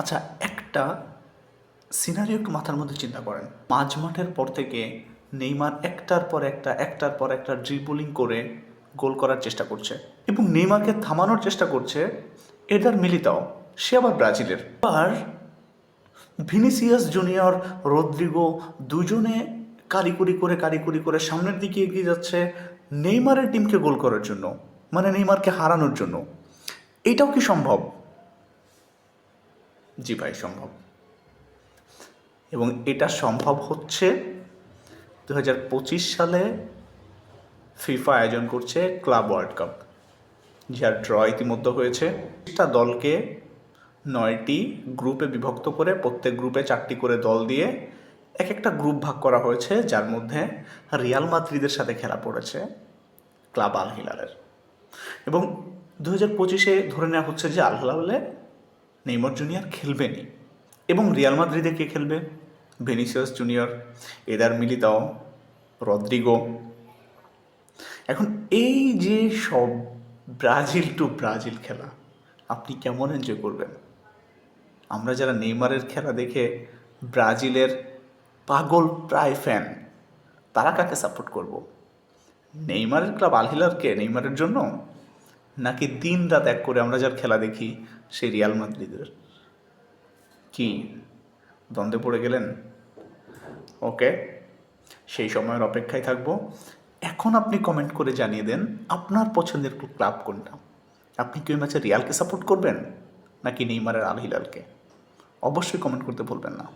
আচ্ছা একটা সিনারিও একটু মাথার মধ্যে চিন্তা করেন। মাঝ মাঠের পর থেকে নেইমার একটার পর একটা, একটার পর একটা ড্রিবলিং করে গোল করার চেষ্টা করছে এবং নেইমারকে থামানোর চেষ্টা করছে এদার মিলিতাও, সে আবার ব্রাজিলের। আর ভিনিসিয়াস জুনিয়র রদ্রিগো দুজনে কারিকুরি করে কারিকুরি করে সামনের দিকে এগিয়ে যাচ্ছে নেইমারের টিমকে গোল করার জন্য মানে নেইমারকে হারানোর জন্য। এটাও কি সম্ভব? জি ভাই, সম্ভব। এবং এটা সম্ভব হচ্ছে দু হাজার পঁচিশ সালে ফিফা আয়োজন করছে ক্লাব ওয়ার্ল্ড কাপ, যার ড্র ইতিমধ্যে হয়েছে। একটা দলকে নয়টি গ্রুপে বিভক্ত করে, প্রত্যেক গ্রুপে চারটি করে দল দিয়ে এক একটা গ্রুপ ভাগ করা হয়েছে, যার মধ্যে রিয়াল মাদ্রিদের সাথে খেলা পড়েছে ক্লাব আল হিলালের এবং দু হাজার পঁচিশে ধরে নেওয়া হচ্ছে যে আল হিলালে নেইমার জুনিয়র খেলবেনই এবং রিয়াল মাদ্রিদে কে খেলবে? Vinicius junior, Eder Militao, Rodrygo. এখন এই যে সব ব্রাজিল টু ব্রাজিল খেলা, আপনি কেমন এনজয় করবেন? আমরা যারা নেইমারের খেলা দেখে ব্রাজিলের পাগল প্রায় ফ্যান তারা কাকে সাপোর্ট করব? নেইমারের ক্লাব আলহিলারকে নেইমারের জন্য? নাকি দিন রাত এক করে আমরা যার খেলা দেখি সেই রিয়াল মাদ্রিদের কি? দ্বন্দ্বে পড়ে গেলেন? ওকে, সেই সময়ের অপেক্ষায় থাকব। এখন আপনি কমেন্ট করে জানিয়ে দেন, আপনার পছন্দের ক্লাব কোনটা? আপনি কি ওই ম্যাচে রিয়ালকে সাপোর্ট করবেন, নাকি নেইমারের আল হিলালকে অবশ্যই কমেন্ট করতে ভুলবেন না।